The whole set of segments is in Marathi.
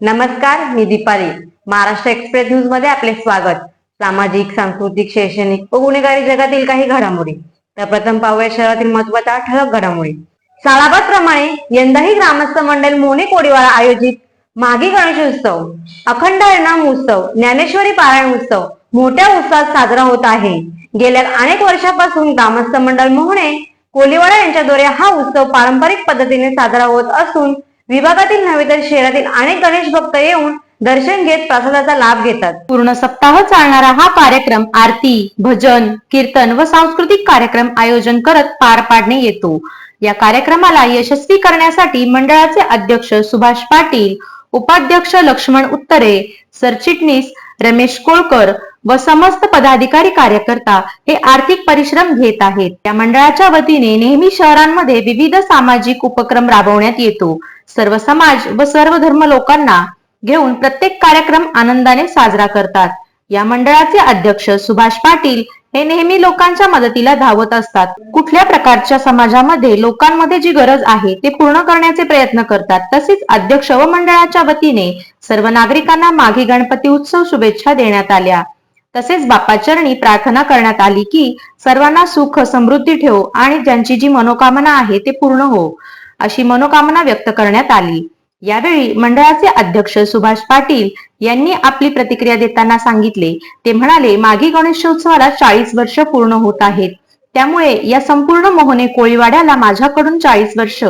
नमस्कार मी दीपाली. महाराष्ट्र एक्सप्रेस न्यूजमध्ये आपले स्वागत. सामाजिक सांस्कृतिक शैक्षणिक व गुन्हेगारी जगातील काही घडामोडी. तर प्रथम पाहूया शहरातील महत्त्वाच्या ठळक घडामोडी. सालाबाद प्रमाणे यंदाही ग्रामस्थ मंडळ मोने कोडीवाला आयोजित मागी गणेशोत्सव अखंड हरिनाम उत्सव ज्ञानेश्वरी पारायण उत्सव मोठ्या उत्साहात साजरा होत आहे. गेल्या अनेक वर्षापासून ग्रामस्थ मंडळ मोहणे कोलीवाडा यांच्याद्वारे हा उत्सव पारंपरिक पद्धतीने साजरा होत असून विभागातील नव्हे तर शहरातील अनेक गणेश भक्त येऊन दर्शन घेत प्रसादाचा लाभ घेतात. पूर्ण सप्ताह चालणारा हा कार्यक्रम आरती भजन कीर्तन व सांस्कृतिक कार्यक्रम आयोजन करत पार पाडणे येतो. या कार्यक्रमाला यशस्वी करण्यासाठी मंडळाचे अध्यक्ष सुभाष पाटील उपाध्यक्ष लक्ष्मण उत्तरे सरचिटणीस रमेश कोळकर व समस्त पदाधिकारी कार्यकर्ता हे आर्थिक परिश्रम घेत आहेत. त्या मंडळाच्या वतीने नेहमी शहरांमध्ये विविध सामाजिक उपक्रम राबवण्यात येतो. सर्व समाज व सर्व धर्म लोकांना घेऊन प्रत्येक कार्यक्रम आनंदाने साजरा करतात. या मंडळाचे अध्यक्ष सुभाष पाटील हे नेहमी लोकांच्या मदतीला धावत असतात. कुठल्या प्रकारच्या समाजामध्ये लोकांमध्ये जी गरज आहे ते पूर्ण करण्याचे प्रयत्न करतात तसेच अध्यक्ष व मंडळाच्या वतीने सर्व नागरिकांना माघी गणपती उत्सव शुभेच्छा देण्यात आल्या. तसेच बापाचरणी प्रार्थना करण्यात आली की सर्वांना सुख समृद्धी ठेव आणि ज्यांची जी मनोकामना आहे ते पूर्ण हो. अशी मनोकामना व्यक्त करण्यात आली. यावेळी मंडळाचे अध्यक्ष सुभाष पाटील यांनी आपली प्रतिक्रिया देताना सांगितले. ते म्हणाले मागे गणेशोत्सवाला चाळीस वर्ष पूर्ण होत आहेत. त्यामुळे या संपूर्ण मोहने कोळीवाड्याला माझ्याकडून चाळीस वर्ष.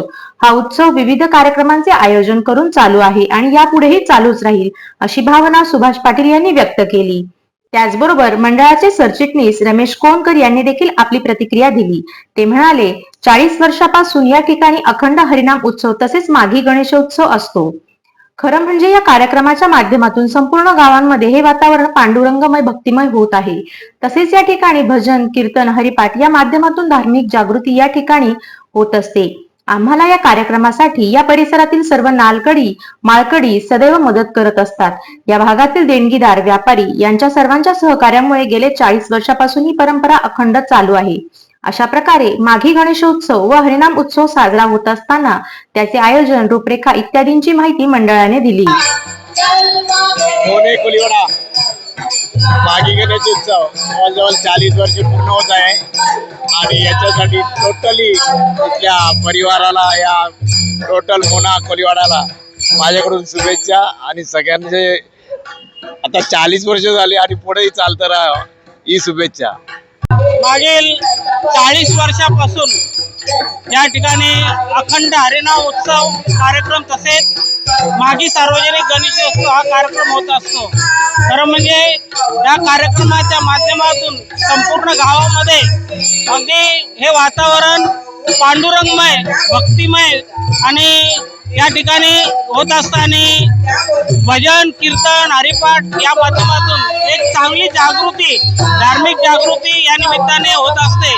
हा उत्सव विविध कार्यक्रमांचे आयोजन करून चालू आहे आणि यापुढेही चालूच राहील अशी भावना सुभाष पाटील यांनी व्यक्त केली. त्याचबरोबर मंडळाचे सरचिटणीस रमेश कोणकर यांनी देखील आपली प्रतिक्रिया दिली. ते म्हणाले चाळीस वर्षापासून या ठिकाणी अखंड हरिनाम उत्सव तसेच माघी गणेशोत्सव असतो. खरं म्हणजे या कार्यक्रमाच्या माध्यमातून संपूर्ण गावांमध्ये हे वातावरण पांडुरंगमय भक्तिमय होत आहे. तसेच या ठिकाणी भजन कीर्तन हरिपाठ या माध्यमातून धार्मिक जागृती या ठिकाणी होत असते. आम्हाला या कार्यक्रमासाठी या परिसरातील सर्व नालकडी माळकडी सदैव मदत करत असतात. या भागातील देणगीदार व्यापारी यांच्या सर्वांच्या सहकार्यामुळे गेले चाळीस वर्षापासून ही परंपरा अखंड चालू आहे. अशा प्रकारे माघी गणेशोत्सव व हरिनाम उत्सव साजरा होत असताना त्याचे आयोजन रूपरेखा इत्यादींची माहिती मंडळाने दिली. मोने कोलिवाडा मागी गणेश उत्सव. जवळजवळ चाळीस वर्ष पूर्ण होत आहे. आणि याच्यासाठी टोटली इथल्या परिवाराला या टोटल मोना कोलिवाडाला माझ्याकडून शुभेच्छा. आणि सगळ्यांचे आता चाळीस वर्ष झाली आणि पुढेही चालतं राहा ही शुभेच्छा. मागील चाळीस वर्षापासून या ठिकाणी अखंड हरिनाम उत्सव कार्यक्रम तसेच मागी सार्वजनिक गणेशोत्सव हा कार्यक्रम होत असतो. खरं म्हणजे या कार्यक्रमाच्या माध्यमातून संपूर्ण गावामध्ये अगदी हे वातावरण पांडुरंगमय भक्तिमय आणि या ठिकाणी होत असताना भजन कीर्तन हरिपाठ या माध्यमातून एक चांगली जागृती धार्मिक जागृती या निमित्ताने होत असते.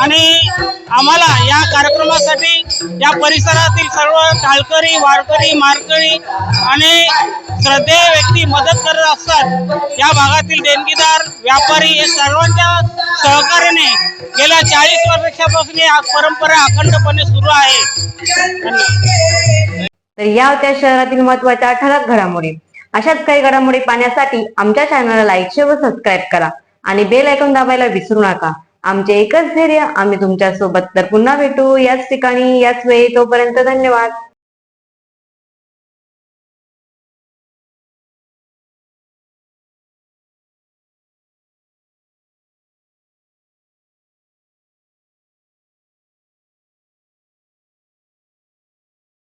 आणि आम्हाला या कार्यक्रमासाठी या परिसरातील सर्व टाळकरी वारकरी मारकरी आणि श्रद्धेय व्यक्ती मदत करत असतात. या भागातील देणगीदार व्यापारी हे सर्वांच्या सहकार्याने गेल्या चाळीस वर्षापासून ही परंपरा अखंडपणे सुरू आहे. धन्यवाद. तर या होत्या शहरातील महत्त्वाच्या ठळक घडामोडी. अशाच काही घडामोडी पाहण्यासाठी आमच्या चॅनलला लाईक शेअर व सबस्क्राईब करा आणि बेल ऐकून दाबायला विसरू नका. आमचे एकच धैर्य आम्ही तुमच्यासोबत तर पुन्हा भेटू याच ठिकाणी याच वेळी तोपर्यंत धन्यवाद.